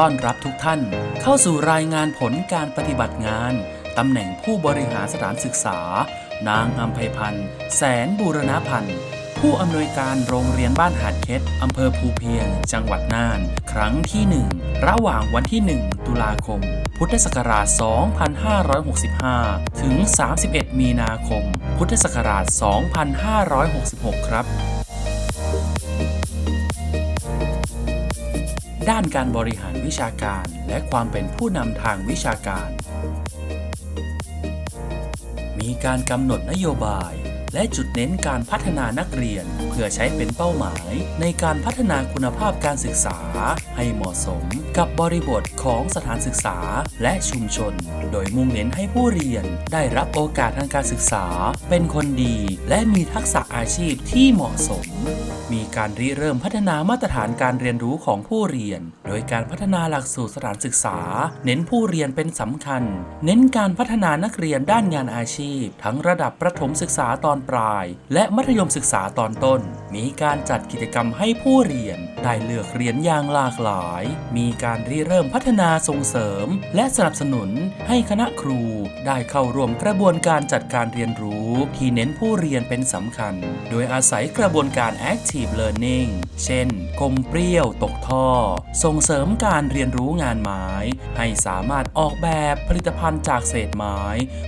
ต้อนรับทุกท่าน เข้าสู่รายงานผลการปฏิบัติงาน ตำแหน่งผู้บริหารสถานศึกษา นางอัมภัยพันธ์ แสนบูรณพันธ์ ผู้อำนวยการโรงเรียนบ้านหาดเพชรอำเภอภูเพียง จังหวัดน่าน ครั้งที่ 1 ระหว่างวันที่ 1 ตุลาคม พุทธศักราช 2565 ถึง 31 มีนาคม พุทธศักราช 2566 ครับ ด้านการบริหารวิชาการและความเป็นผู้นำทางวิชาการ มีการกำหนดนโยบาย และจุดเน้นการพัฒนานักเรียน เพื่อใช้เป็นเป้าหมาย ในการพัฒนาคุณภาพการศึกษา ให้เหมาะสมกับบริบทของสถานศึกษาและชุมชน โดยมุ่งเน้นให้ผู้เรียนได้รับโอกาสทางการศึกษา เป็นคนดี และมีทักษะอาชีพที่เหมาะสม มีการริเริ่มพัฒนามาตรฐานการเรียนรู้ของผู้เรียน โดยการพัฒนาหลักสูตรสถานศึกษา เน้นผู้เรียนเป็นสำคัญ เน้นการพัฒนานักเรียนด้านงานอาชีพ ทั้งระดับประถมศึกษาตอนปลาย และมัธยมศึกษาตอนต้น มีการจัดกิจกรรมให้ผู้เรียน ได้เลือกเรียนอย่างหลากหลาย มีการริเริ่มพัฒนาส่งเสริม และสนับสนุนให้คณะครู ได้เข้าร่วมกระบวนการจัดการเรียนรู้ ที่เน้นผู้เรียนเป็นสำคัญ โดยอาศัยกระบวนการ active learning เช่นกลมเปรี้ยวตกท่อ ส่งเสริมการเรียนรู้งานไม้ ให้สามารถออกแบบผลิตภัณฑ์จากเศษไม้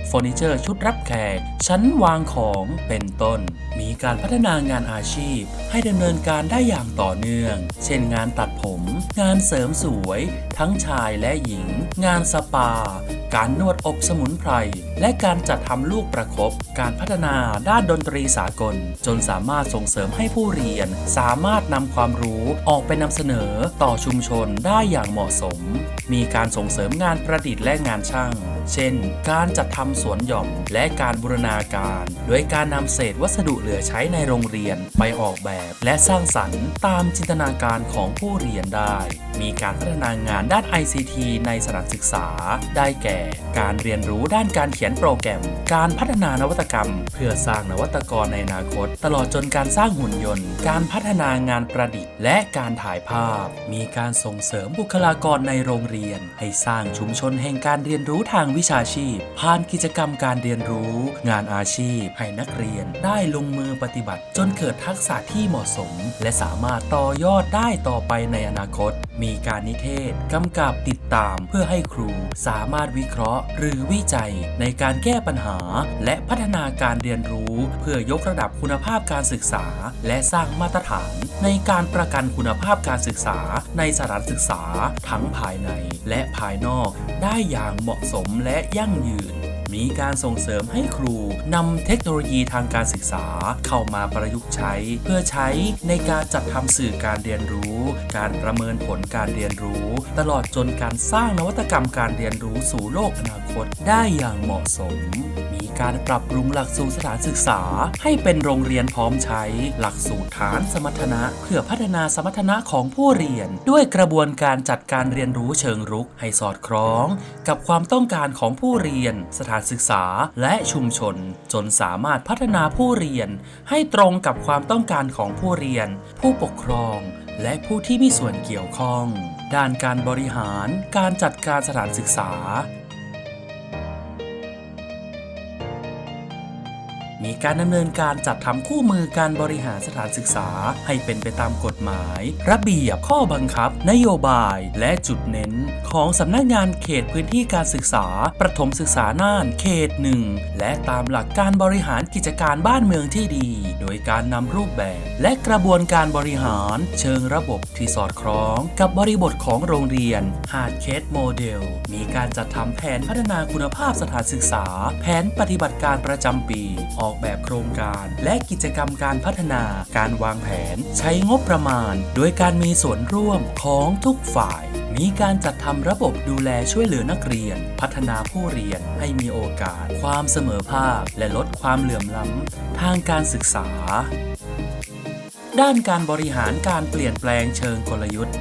เฟอร์นิเจอร์ชุดรับแขก ชั้นวางของเป็นต้น มีการพัฒนางานอาชีพ ให้ดำเนินการได้อย่างต่อเนื่อง เช่นงานตัดผม งานเสริมสวย ทั้งชายและหญิง งานสปา การนวดอบสมุนไพร และการจัดทำลูกประคบการพัฒนาด้านดนตรีสากล จนสามารถส่งเสริมให้ผู้เรียนสามารถนำความรู้ออกไปนำเสนอต่อชุมชนได้อย่างเหมาะสม มีการส่งเสริมงานประดิษฐ์และงานช่าง เช่น การจัดทำสวนหย่อมและการบูรณาการ โดยการนำเศษวัสดุเหลือใช้ในโรงเรียนไปออกแบบและสร้างสรรค์ตามจินตนาการของผู้เรียนได้ มีการพัฒนางานด้าน ICT ในสถานศึกษา ได้แก่ การเรียนรู้ด้านการเขียนโปรแกรม การพัฒนานวัตกรรม เพื่อสร้างนวัตกรในอนาคต ตลอดจนการสร้างหุ่นยนต์ การพัฒนางานประดิษฐ์ และการถ่ายภาพ มีการส่งเสริมบุคลากรในโรงเรียน ให้สร้างชุมชนแห่งการเรียนรู้ทางวิชาชีพ ผ่านกิจกรรมการเรียนรู้ งานอาชีพ ให้นักเรียนได้ลงมือปฏิบัติ จนเกิดทักษะที่เหมาะสม และสามารถต่อยอดได้ต่อไปในอนาคต มีการนิเทศกำกับติดตามเพื่อให้ครูสามารถวิเคราะห์ หรือวิจัยในการแก้ปัญหา และพัฒนาการเรียนรู้ เพื่อยกระดับคุณภาพการศึกษา และสร้างมาตรฐาน ในการประกันคุณภาพการศึกษาในสถานศึกษา ทั้งภายในและภายนอกได้อย่างเหมาะสมและยั่งยืน มีการส่งเสริมให้ครูนำเทคโนโลยีทางการศึกษาเข้ามาประยุกต์ใช้ เพื่อใช้ในการจัดทำสื่อการเรียนรู้ การประเมินผลการเรียนรู้ ตลอดจนการสร้างนวัตกรรมการเรียนรู้สู่โลกอนาคตได้อย่างเหมาะสม มีการปรับปรุงหลักสูตรสถานศึกษา ให้เป็นโรงเรียนพร้อมใช้ หลักสูตรฐานสมรรถนะ เพื่อพัฒนาสมรรถนะของผู้เรียน ด้วยกระบวนการจัดการเรียนรู้เชิงรุก ให้สอดคล้อง กับความต้องการของผู้เรียนสถานการศึกษาและชุมชน จนสามารถพัฒนาผู้เรียน ให้ตรงกับความต้องการของผู้เรียน ผู้ปกครอง และผู้ที่มีส่วนเกี่ยวข้อง ด้านการบริหาร การจัดการสถานศึกษา มีการดำเนินการจัดทำคู่มือการบริหารสถานศึกษา ให้เป็นไปตามกฎหมาย ระเบียบข้อบังคับ นโยบาย และจุดเน้น ของสำนักงานเขตพื้นที่การศึกษา ประถมศึกษาน่านเขตหนึ่งและตามหลักการบริหารกิจการบ้านเมืองที่ดี โดยการนำรูปแบบ และกระบวนการบริหาร เชิงระบบที่สอดคล้อง กับบริบทของโรงเรียนฮาดเคสโมเดลมีการจัดทำแผนพัฒนาคุณภาพสถานศึกษา แผนปฏิบัติการประจำปีออกแบบโครงการ และกิจกรรมการพัฒนา การวางแผน ใช้งบประมาณ โดยการมีส่วนร่วมของทุกฝ่ายมีการจัดทำระบบดูแลช่วยเหลือนักเรียน พัฒนาผู้เรียนให้มีโอกาส ความเสมอภาค และลดความเหลื่อมล้ำ ทางการศึกษา ด้านการบริหารการเปลี่ยนแปลงเชิงกลยุทธ์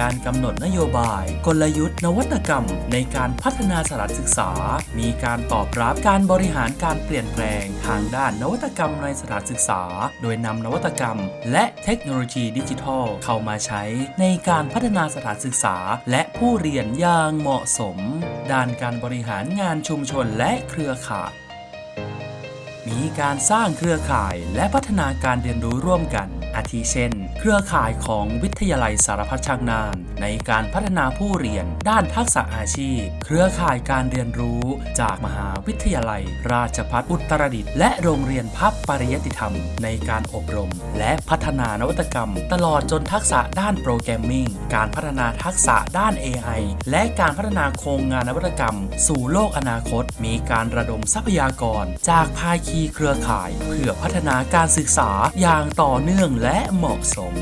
การกำหนดนโยบาย กลยุทธ์ นวัตกรรม ในการพัฒนาสถานศึกษา มีการตอบรับการบริหารการเปลี่ยนแปลงทางด้านนวัตกรรมในสถานศึกษา โดยนำนวัตกรรม และเทคโนโลยีดิจิทัล เข้ามาใช้ในการพัฒนาสถานศึกษา และผู้เรียนอย่างเหมาะสม ด้านการบริหารงานชุมชนและเครือข่ายมีการสร้างเครือข่ายและพัฒนาการเรียนรู้ร่วมกัน อาทิเช่น เครือข่ายของวิทยาลัยสารพัดช่างนาน ในการพัฒนาผู้เรียนด้านทักษะอาชีพ เครือข่ายการเรียนรู้จากมหา วิทยาลัย ราชภัฏอุตรดิตถ์และโรงเรียนพับปริยติธรรม ในการอบรม และพัฒนานวัตกรรม ตลอดจนทักษะด้านโปรแกรมมิ่งการพัฒนาทักษะด้าน AI และการพัฒนาโครงงานนวัตกรรม สู่โลกอนาคต มีการระดมทรัพยากร จากภาคีเครือข่าย เพื่อพัฒนาการศึกษาอย่างต่อเนื่องและเหมาะสม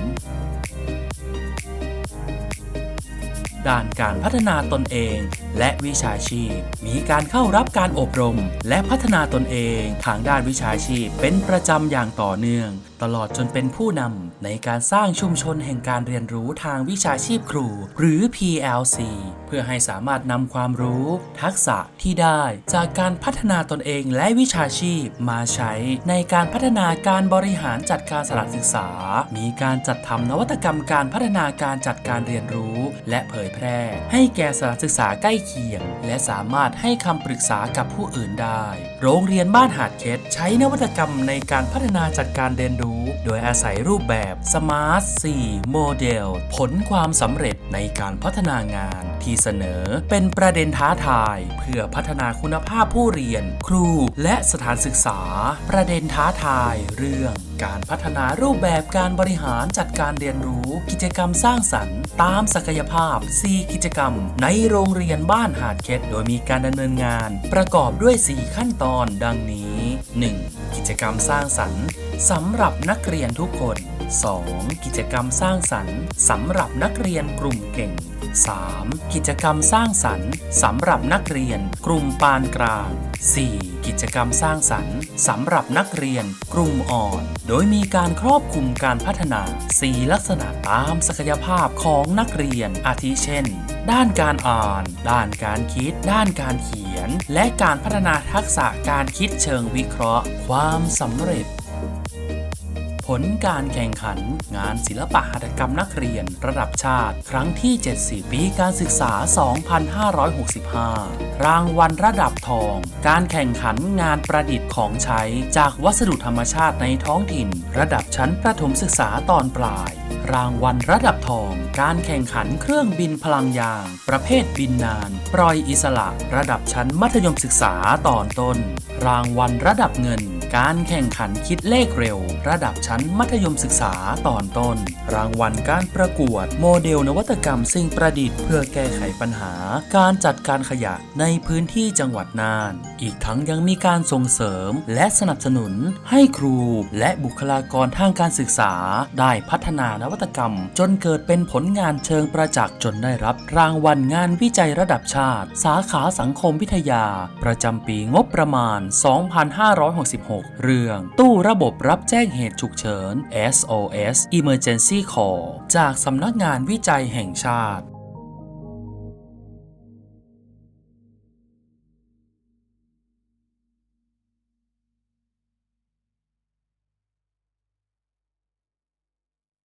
ด้านการพัฒนาตนเองและวิชาชีพ มีการเข้ารับการอบรม และพัฒนาตนเองทางด้านวิชาชีพเป็นประจำอย่างต่อเนื่อง ตลอดจนเป็นผู้นำในการสร้างชุมชนแห่งการเรียนรู้ทางวิชาชีพครู หรือ PLC เพื่อให้สามารถนำความรู้ ทักษะที่ได้จากการพัฒนาตนเองและวิชาชีพมาใช้ในการพัฒนาการบริหารจัดการสถานศึกษา มีการจัดทำนวัตกรรมการพัฒนาการจัดการเรียนรู้ และเผยแพร่ ให้แก่สถานศึกษาใกล้เคียง และสามารถให้คำปรึกษากับผู้อื่นได้ โรงเรียนบ้านหาดเคสใช้นวัตกรรมในการพัฒนาจัดการเรียนรู้ โดยอาศัยรูปแบบ Smart 4 Model ผลความสำเร็จในการพัฒนางาน ที่เสนอเป็นประเด็นท้าทาย เพื่อพัฒนาคุณภาพผู้เรียน ครู และสถานศึกษา ประเด็นท้าทายเรื่องการพัฒนารูปแบบการบริหารจัดการเรียนรู้ กิจกรรมสร้างสรรค์ ตามศักยภาพ 4 กิจกรรม ในโรงเรียนบ้านหาดเค็ดโดยมีการดำเนินงาน ประกอบด้วย 4 ขั้นตอนดังนี้ 1. กิจกรรมสร้างสรรค์สำหรับนักเรียนทุกคน 2. กิจกรรมสร้างสรรค์สำหรับนักเรียนกลุ่มเก่ง 3. กิจกรรมสร้างสรรค์สำหรับนักเรียนกลุ่มปานกลาง 4. กิจกรรมสร้างสรรค์สำหรับนักเรียนกลุ่มอ่อน โดยมีการครอบคลุมการพัฒนา 4 ลักษณะตามศักยภาพของนักเรียนอาทิเช่น ด้านการอ่าน ด้านการคิด ด้านการเขียน และการพัฒนาทักษะการคิดเชิงวิเคราะห์ ความสำเร็จ ลการแข่งขัน งานศิลปะหัตถกรรมนักเรียน ระดับชาติ ครั้งที่ 70 ปีการศึกษา 2565 รางวัลระดับทอง การแข่งขันงานประดิษฐ์ของใช้จากวัสดุธรรมชาติในท้องถิ่น ระดับชั้นประถมศึกษาตอนปลาย รางวัลระดับทอง การแข่งขันเครื่องบินพลังยาง ประเภทบินนาน ปล่อยอิสระ ระดับชั้นมัธยมศึกษาตอนต้น รางวัลระดับเงิน การแข่งขันคิดเลขเร็ว ระดับชั้นมัธยมศึกษาตอนต้น รางวัลการประกวด โมเดลนวัตกรรมสิ่งประดิษฐ์เพื่อแก้ไขปัญหา การจัดการขยะในพื้นที่จังหวัดน่าน อีกทั้งยังมีการส่งเสริมและสนับสนุนให้ครูและบุคลากรทางการศึกษาได้พัฒนานวัตกรรม จนเกิดเป็นผลงานเชิงประจักษ์จนได้รับ รางวัลงานวิจัยระดับชาติ สาขาสังคมวิทยา ประจำปีงบประมาณ 2566 เรื่อง ตู้ระบบรับแจ้งเหตุฉุกเฉิน SOS Emergency Call จากสำนักงานวิจัยแห่งชาติ